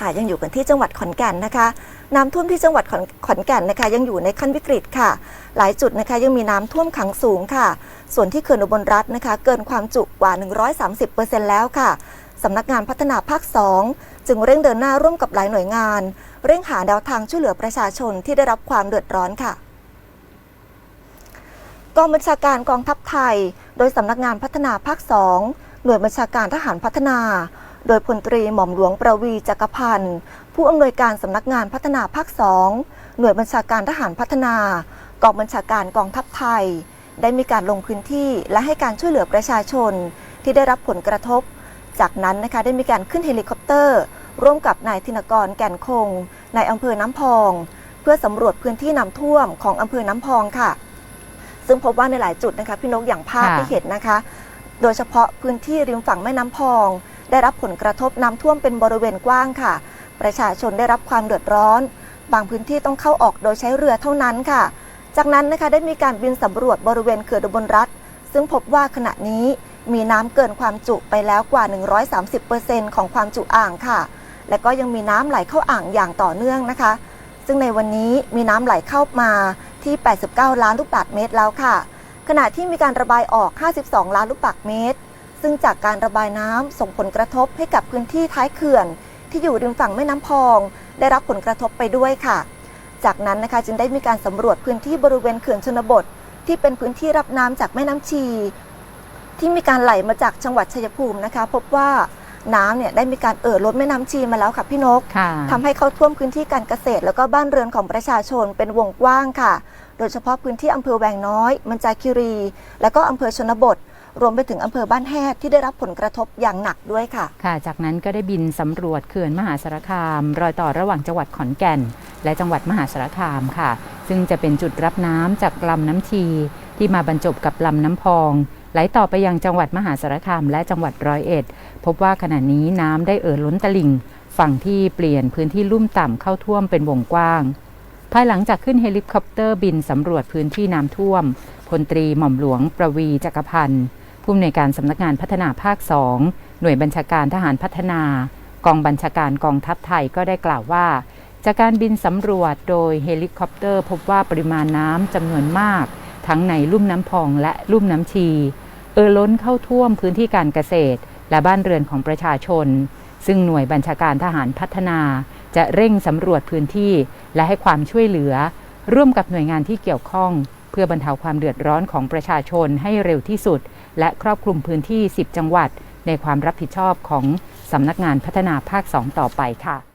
ค่ะยังอยู่กันที่จังหวัดขอนแก่นนะคะ น้ำท่วมที่จังหวัดขอนขอนแก่นนะคะ ยังอยู่ในขั้นวิกฤตค่ะ หลายจุดนะคะยังมีน้ำท่วมขังสูงค่ะ ส่วนที่เขื่อนอุบลรัฐนะคะ เกินความจุกว่า 130%แล้วค่ะสำนักงานพัฒนาภาค 2 จึงเร่งเดินหน้าร่วมกับหลายหน่วยงาน เร่งหาแนวทางช่วยเหลือประชาชนที่ได้รับความเดือดร้อนค่ะกองบัญชาการกองทัพไทย โดยสำนักงานพัฒนาภาค 2 หน่วยบัญชาการทหารพัฒนา โดยพลตรีหม่อมหลวงประวีจักรพันธ์ผู้อำนวยการสำนักงานพัฒนาภาค2หน่วยบัญชาการทหารพัฒนากองบัญชาการกองทัพไทย ได้มีการลงพื้นที่และให้การช่วยเหลือประชาชนที่ได้รับผลกระทบ จากนั้นนะคะได้มีการขึ้นเฮลิคอปเตอร์ ร่วมกับนายธินกรแก่นคงในอำเภอน้ำพอง เพื่อสำรวจพื้นที่น้ำท่วมของอำเภอน้ำพองค่ะ ซึ่งพบว่าในหลายจุดนะคะพี่นกอย่างภาพที่เห็นนะคะ โดยเฉพาะพื้นที่ริมฝั่งแม่น้ำพอง ได้รับผลกระทบน้ำท่วมเป็นบริเวณกว้างค่ะ ประชาชนได้รับความเดือดร้อน บางพื้นที่ต้องเข้าออกโดยใช้เรือเท่านั้นค่ะ จากนั้นนะคะได้มีการบินสำรวจบริเวณเขื่อนอุบลรัฐ ซึ่งพบว่าขณะนี้มีน้ำเกินความจุไปแล้วกว่า 130%ของความจุอ่างค่ะ และก็ยังมีน้ำไหลเข้าอ่างอย่างต่อเนื่องนะคะ ซึ่งในวันนี้มีน้ำไหลเข้ามาที่ 89 ล้านลูกบาศก์เมตรแล้วค่ะ ขณะที่มีการระบายออก 52 ล้านลูกบาศก์เมตร ซึ่งจากการระบายน้ำส่งผลกระทบให้กับพื้นที่ท้ายเขื่อน ที่อยู่ริมฝั่งแม่น้ำพอง ได้รับผลกระทบไปด้วยค่ะ จากนั้นนะคะจึงได้มีการสำรวจพื้นที่บริเวณเขื่อนชนบท ที่เป็นพื้นที่รับน้ำจากแม่น้ำชี ที่มีการไหลมาจากจังหวัดชัยภูมินะคะ พบว่าน้ำเนี่ยได้มีการเอ่อล้นแม่น้ำชีมาแล้วค่ะพี่นกค่ะทำให้เข้าท่วมพื้นที่การเกษตร แล้วก็บ้านเรือนของประชาชนเป็นวงกว้างค่ะ โดยเฉพาะพื้นที่อำเภอแวงน้อย มันจาคิรี และก็อำเภอชนบท รวมไปถึงอำเภอบ้านแฮดที่ได้รับผลกระทบอย่างหนักด้วยค่ะ ค่ะ จากนั้นก็ได้บินสำรวจเขื่อนมหาสารคาม รอยต่อระหว่างจังหวัดขอนแก่น และจังหวัดมหาสารคามค่ะ ซึ่งจะเป็นจุดรับน้ำจากลำน้ำชี ที่มาบรรจบกับลำน้ำพองไหลต่อไปยังจังหวัดมหาสารคามและจังหวัดร้อยเอ็ด พบว่าขณะนี้น้ำได้เอ่อล้นตลิ่ง ฝั่งที่เปลี่ยนพื้นที่ลุ่มต่ำเข้าท่วมเป็นวงกว้าง ภายหลังจากขึ้นเฮลิคอปเตอร์บินสำรวจพื้นที่น้ำท่วมพลตรีหม่อมหลวงประวีจักรพันธ์ ผู้อำนวยการสำนักงานพัฒนาภาค 2 หน่วยบัญชาการทหารพัฒนา กองบัญชาการกองทัพไทยก็ได้กล่าวว่า จากการบินสำรวจโดยเฮลิคอปเตอร์พบว่าปริมาณน้ำจำนวนมาก ทั้งในลุ่มน้ำพองและลุ่มน้ำชี เอ่อล้นเข้าท่วมพื้นที่การเกษตร และบ้านเรือนของประชาชน ซึ่งหน่วยบัญชาการทหารพัฒนา จะเร่งสำรวจพื้นที่และให้ความช่วยเหลือ ร่วมกับหน่วยงานที่เกี่ยวข้อง เพื่อบรรเทาความเดือดร้อนของประชาชนให้เร็วที่สุด และครอบคลุมพื้นที่ 10 จังหวัด ในความรับผิดชอบของสำนักงานพัฒนาภาค 2 ต่อไปค่ะ